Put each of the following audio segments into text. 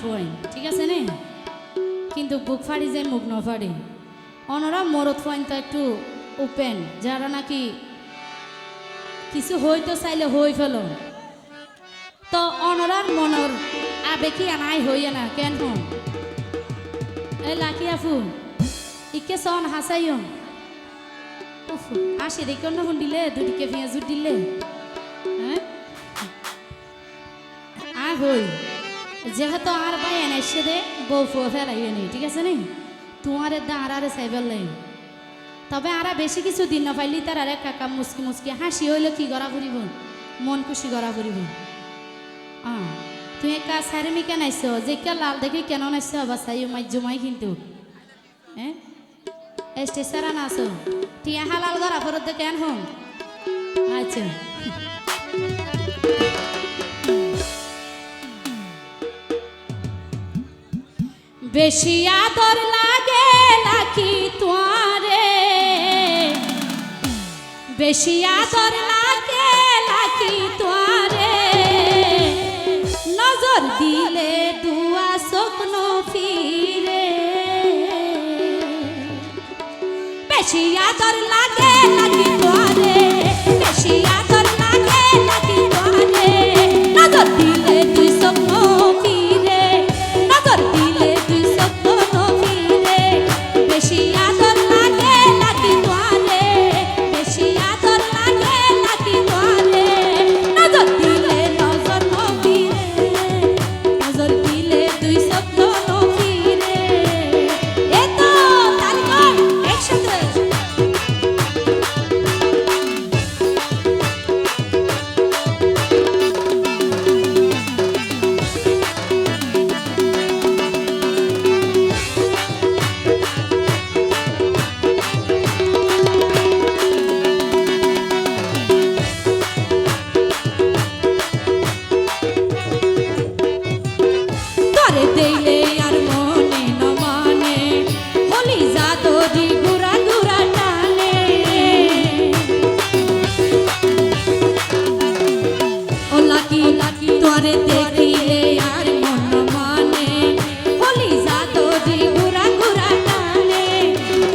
ফুয়াইন ঠিক আছে নে? কিন্তু বুক ফাড়ি যায় মুখ ন ফাড়ি অনরা মরদ তো একটু ওপেন যারা নাকি কিছু হইতো চাইলে হই ফেল। তো অনরার মনর আবেগি আনাই হইয়া না, কেন এ লাকি আফু, ইকে সন হাসাইম উফ আসে দেখো হন দিলে? দুদিকে পেঁয়াজ দিলে। হ্যাঁ আর হই। যেহেতু আর ভাই এনে দে, বউ ফুয়া ফেলাইবে নি ঠিক আছে নি তোমার দা আর সাইবেল লাই তবে আরা বেশি কিছু দিন না পাইলি তার আরে কাকা মুসকি মুসকি হাসি হইলে কি গড়া ফুরিব? মন খুশি গড়া ফুরিব? আহ তুই একা সারে মি কেন আইস? যে কে লাল দেখি কেন নাইছ বা সাই মাই জমাই কিন্তু হ্যাঁ স্টেশন না আসো টিয়া হালাল গড়া ফরত কেন হম? আচ্ছা। বেশি আদর লাগে লাকি তোয়ারে বেশি আদর লাগে লাকি তোয়ারে নজর দিলে দুয়া স্বপ্ন ফিরে। বেশি আদর লাগে লাকি তোয়ারে বেশি আদর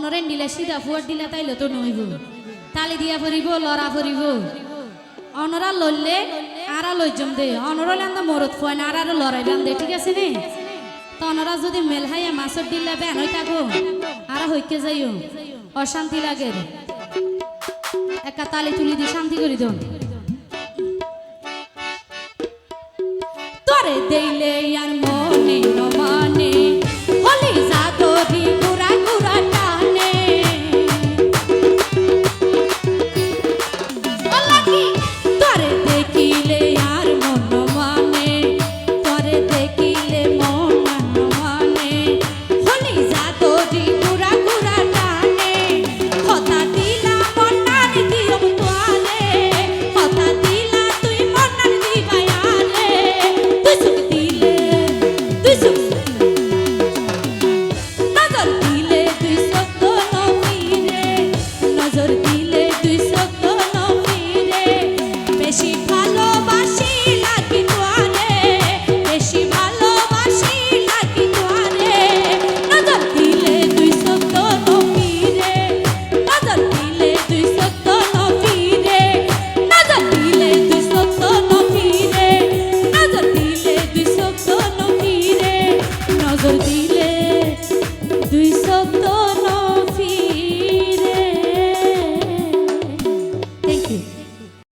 অনরেন দিলে সিধা ফুয়ার দিলে তাইলে তো নইব তালি দিয়া ফুরিব লড়া ফুরিব অনরা লইলে আরা লই জম দে। অনরলে আন্দা মরত ফুয়ান আর আর লড়াই বান দে, ঠিক আছে নে? তো অনরা যদি মেল হাইয়া মাছর দিলে বেন হই থাকো আর হইকে যাইও। অশান্তি লাগে। একা তালি তুলি দি শান্তি করি দন তোরে দেইলে আর